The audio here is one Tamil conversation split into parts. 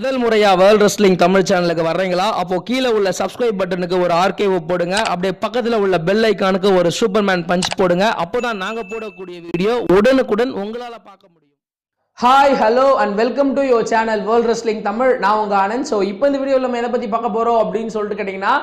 முதல் முறையாக வேர்ல்ட் ரெஸ்லிங் தமிழ் சேனலுக்கு வர்றீங்களா? அப்போ கீழே உள்ள சப்ஸ்கிரைப் பட்டனுக்கு ஒரு ஆர்கேவ் போடுங்க. அப்படியே பக்கத்தில் உள்ள பெல் ஐக்கானுக்கு ஒரு சூப்பர்மேன் பஞ்ச் போடுங்க. அப்போதான் நாங்கள் போடக்கூடிய வீடியோ உடனுக்குடன் உங்களால் பார்க்க முடியும். Hi hello and welcome to your channel world wrestling Tamil நான் உங்கள் ஆனந்த். ஸோ இப்போ இந்த வீடியோவில் நம்ம எதை பற்றி பார்க்க போகிறோம் அப்படின்னு சொல்லிட்டு கேட்டிங்கன்னா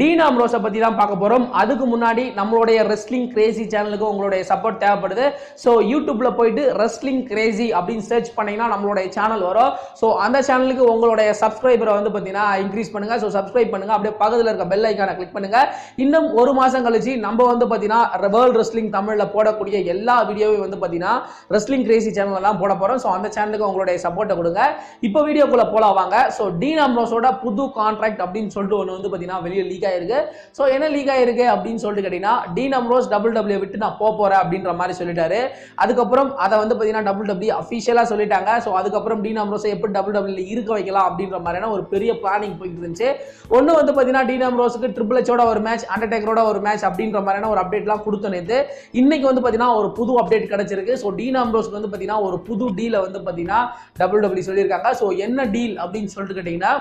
டீன் அம்ரோஸை பற்றி தான் பார்க்க போகிறோம் அதுக்கு முன்னாடி நம்மளுடைய ரெஸ்லிங் கிரேசி சேனலுக்கு உங்களுடைய சப்போர்ட் தேவைப்படுது. ஸோ யூடியூப்பில் போயிட்டு ரெஸ்லிங் கிரேசி அப்படின்னு சர்ச் பண்ணிங்கன்னா நம்மளுடைய சேனல் வரும். ஸோ அந்த சேனலுக்கு உங்களுடைய சப்ஸ்கிரைபரை வந்து பார்த்தீங்கன்னா இன்க்ரீஸ் பண்ணுங்கள் ஸோ சப்ஸ்கிரைப் பண்ணுங்கள் அப்படியே பக்கத்தில் இருக்க பெல் ஐக்கானை கிளிக் பண்ணுங்கள் இன்னும் ஒரு மாதம் கழிச்சு நம்ம வந்து பார்த்தீங்கன்னா வேர்ல்ட் ரெஸ்லிங் தமிழில் போடக்கூடிய எல்லா வீடியோவையும் வந்து பார்த்தீங்கன்னா ரெஸ்லிங் கிரேசி சேனல்லாம் போட போகிறோம் ஸோ அந்த சேனலுக்கு உங்களுடைய சப்போர்ட்டை கொடுங்க. இப்போ வீடியோக்குள்ளே போலாம் வாங்க. ஸோ டீன் அம்ரோஸோட புது கான்ட்ராக்ட் அப்படின்னு சொல்லிட்டு ஒன்று வந்து பார்த்தீங்கன்னா வெளியே லீக் லீக் ஆயிருக்கு. ஸோ என்ன லீக் ஆயிருக்கு அப்படின்னு சொல்லிட்டு கேட்டிங்கன்னா டீன் அம்ரோஸ் டபுள் டபிள்யூ விட்டு நான் போக போகிறேன் அப்படின்ற மாதிரி சொல்லிட்டாரு. அதுக்கப்புறம் அதை வந்து பார்த்தீங்கன்னா டபுள் டபிள்யூ அஃபிஷியலாக சொல்லிட்டாங்க. ஸோ அதுக்கப்புறம் டீன் அம்ரோஸை எப்படி டபுள் டபிள்யூ இருக்க வைக்கலாம் அப்படின்ற மாதிரியான ஒரு பெரிய பிளானிங் போயிட்டு இருந்துச்சு. ஒன்று வந்து பார்த்தீங்கன்னா டீன் அம்ரோஸுக்கு ட்ரிபிள் ஹெச்சோட ஒரு மேட்ச் அண்டர்டேக்கரோட ஒரு மேட்ச் அப்படின்ற மாதிரியான ஒரு அப்டேட்லாம் கொடுத்து நேற்று இன்னைக்கு வந்து பார்த்தீங்கன்னா ஒரு புது அப்டேட் கிடைச்சிருக்கு. ஸோ டீன் அம்ரோஸ்க்கு வந்து பார்த்தீங்கன்னா ஒரு புது டீலை வந்து பார்த்தீங்கன்னா டபுள் டபிள்யூ சொல்லியிருக்காங்க. ஸோ என்ன டீல் அப்படின்னு சொல்லிட்டு கேட்டிங்கன்னா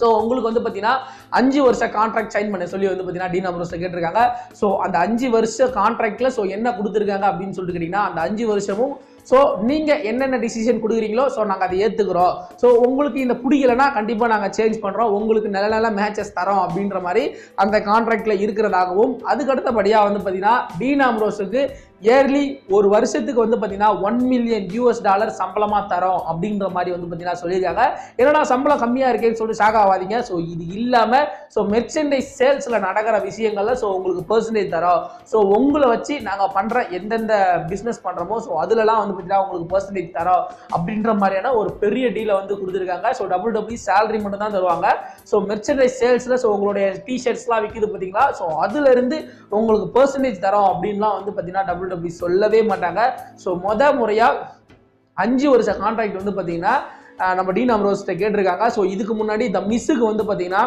ஸோ உங்களுக்கு வந்து பார்த்தீங்கன்னா அஞ்சு வருஷ கான்ட்ராக்ட் சைன் பண்ண சொல்லி வந்து பார்த்தீங்கன்னா டீன் அம்ரோஸை கேட்டிருக்காங்க. ஸோ அந்த அஞ்சு வருஷ கான்ட்ராக்டில் ஸோ என்ன கொடுத்துருக்காங்க அப்படின்னு சொல்லிட்டு கேட்டிங்கன்னா அந்த அஞ்சு வருஷமும் ஸோ நீங்கள் என்னென்ன டிசிஷன் கொடுக்குறீங்களோ ஸோ நாங்கள் அதை ஏற்றுக்கிறோம் ஸோ உங்களுக்கு இந்த பிடிக்கலன்னா கண்டிப்பாக நாங்கள் சேஞ்ச் பண்ணுறோம் உங்களுக்கு நல்ல நல்ல மேட்சஸ் தரோம் அப்படின்ற மாதிரி அந்த கான்ட்ராக்டில் இருக்கிறதாகவும் அதுக்கு அடுத்தபடியாக வந்து பார்த்தீங்கன்னா டீன் ரோஸுக்கு இயர்லி ஒரு வருஷத்துக்கு வந்து பார்த்தீங்கன்னா ஒன் மில்லியன் யூஎஸ் டாலர் சம்பளமாக தரோம் அப்படின்ற மாதிரி வந்து பார்த்தீங்கன்னா சொல்லியிருக்காங்க. என்னடா சம்பளம் கம்மியாக இருக்கேன்னு சொல்லிட்டு ஷாக் ஆகாதீங்க. ஸோ இது இல்லாமல் ஸோ மெர்ச்சன்டைஸ் சேல்ஸில் நடக்கிற விஷயங்களில் ஸோ உங்களுக்கு பர்சன்டேஜ் தரோம். ஸோ உங்களை வச்சு நாங்கள் பண்ணுற எந்தெந்த பிஸ்னஸ் பண்ணுறோமோ ஸோ அதுலலாம் வந்து பார்த்தீங்கன்னா உங்களுக்கு பர்சன்டேஜ் தரோம் அப்படின்ற மாதிரியான ஒரு பெரிய டீலை வந்து கொடுத்துருக்காங்க. ஸோ டபுள் டபுள்யூ சேலரி மட்டும் தான் தருவாங்க. ஸோ மெர்ச்சன்டைஸ் சேல்ஸில் ஸோ உங்களுடைய டிஷர்ட்ஸ்லாம் விற்கிது பார்த்தீங்களா ஸோ அதுலேருந்து உங்களுக்கு பர்சன்டேஜ் தரோம் அப்படின்லாம் வந்து பார்த்தீங்கன்னா டபுள் டபுள்யூ சொல்லவே மாட்டாங்க. ஸோ மொத முறையாக அஞ்சு வருஷ கான்ட்ராக்ட் வந்து பார்த்தீங்கன்னா நம்ம டீன் அம்ரோஸ்ட்டை கேட்டிருக்காங்க. ஸோ இதுக்கு முன்னாடி த மிஸ்ஸுக்கு வந்து பார்த்தீங்கன்னா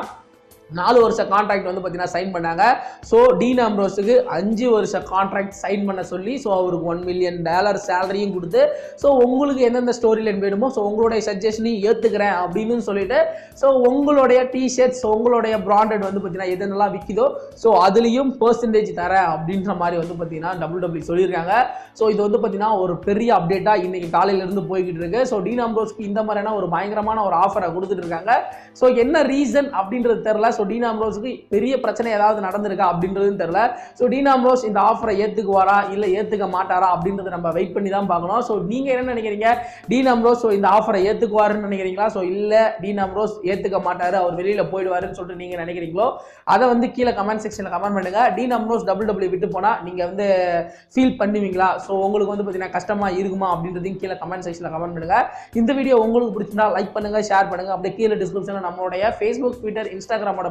நாலு வருஷ கான்ட்ராக்ட் வந்து பார்த்தீங்கன்னா சைன் பண்ணாங்க. ஸோ டீன் அம்ரோஸுக்கு அஞ்சு வருஷ கான்ட்ராக்ட் சைன் பண்ண சொல்லி ஸோ அவருக்கு ஒன் மில்லியன் டாலர் சேலரியும் கொடுத்து ஸோ உங்களுக்கு எந்தெந்த ஸ்டோரி லைன் வேணுமோ ஸோ உங்களுடைய சஜஷனையும் ஏற்றுக்கிறேன் அப்படின்னு சொல்லிட்டு ஸோ உங்களுடைய டிஷர்ட்ஸ் உங்களுடைய பிராண்டட் வந்து பார்த்தீங்கன்னா எதுனெல்லாம் விற்கிதோ ஸோ அதுலேயும் பர்சன்டேஜ் தரேன் அப்படின்ற மாதிரி வந்து பார்த்தீங்கன்னா டபுள் டபுள்யூ சொல்லியிருக்காங்க. ஸோ இது வந்து பார்த்தீங்கன்னா ஒரு பெரிய அப்டேட்டாக இன்றைக்கி காலையிலேருந்து போய்கிட்டு இருக்கு. ஸோ டீன் அம்ரோஸ்க்கு இந்த மாதிரியான ஒரு பயங்கரமான ஒரு ஆஃபரை கொடுத்துட்டு இருக்காங்க. ஸோ என்ன ரீசன் அப்படின்றது தெரில ஸோ டீன் அம்ரோஸுக்கு பெரிய பிரச்சனை ஏதாவது நடந்திருக்கா அப்படின்றதும் தெரில ஸோ டீனாம்ரோஸ் இந்த ஆஃபரை ஏற்றுக்குவாரா இல்லை ஏற்றுக்க மாட்டாரா? அப்படின்றத நம்ம வெயிட் பண்ணி தான் பார்க்கணும். ஸோ நீங்கள் என்ன நினைக்கிறீங்க? டீனம்ரோஸ் ஸோ இந்த ஆஃபரை ஏற்றுக்குவாருன்னு நினைக்கிறீங்களா? ஸோ இல்லை டீனாம்ரோஸ் ஏற்றுக்க மாட்டார் அவர் வெளியில் போயிடுவாருன்னு சொல்லிட்டு நீங்கள் நினைக்கிறீங்களோ? அதை வந்து கீழே கமெண்ட் செக்ஷனில் கமெண்ட் பண்ணுங்கள் டீன் அம்ரோஸ் டபுள் டபுள்யூ விட்டு போனால் நீங்கள் வந்து ஃபீல் பண்ணுவீங்களா? ஸோ உங்களுக்கு வந்து பார்த்தீங்கன்னா கஷ்டமாக இருக்குமா? அப்படின்றதையும் கீழே கமெண்ட் செக்ஷனில் கமெண்ட் பண்ணுங்க. இந்த வீடியோ உங்களுக்கு பிடிச்சிருந்தா லைக் பண்ணுங்க ஷேர் பண்ணுங்க. அப்படியே கீழே டிஸ்கிரிப்ஷனில் நம்மளுடைய ஃபேஸ்புக் ட்விட்டர் இன்ஸ்டாகிராமோட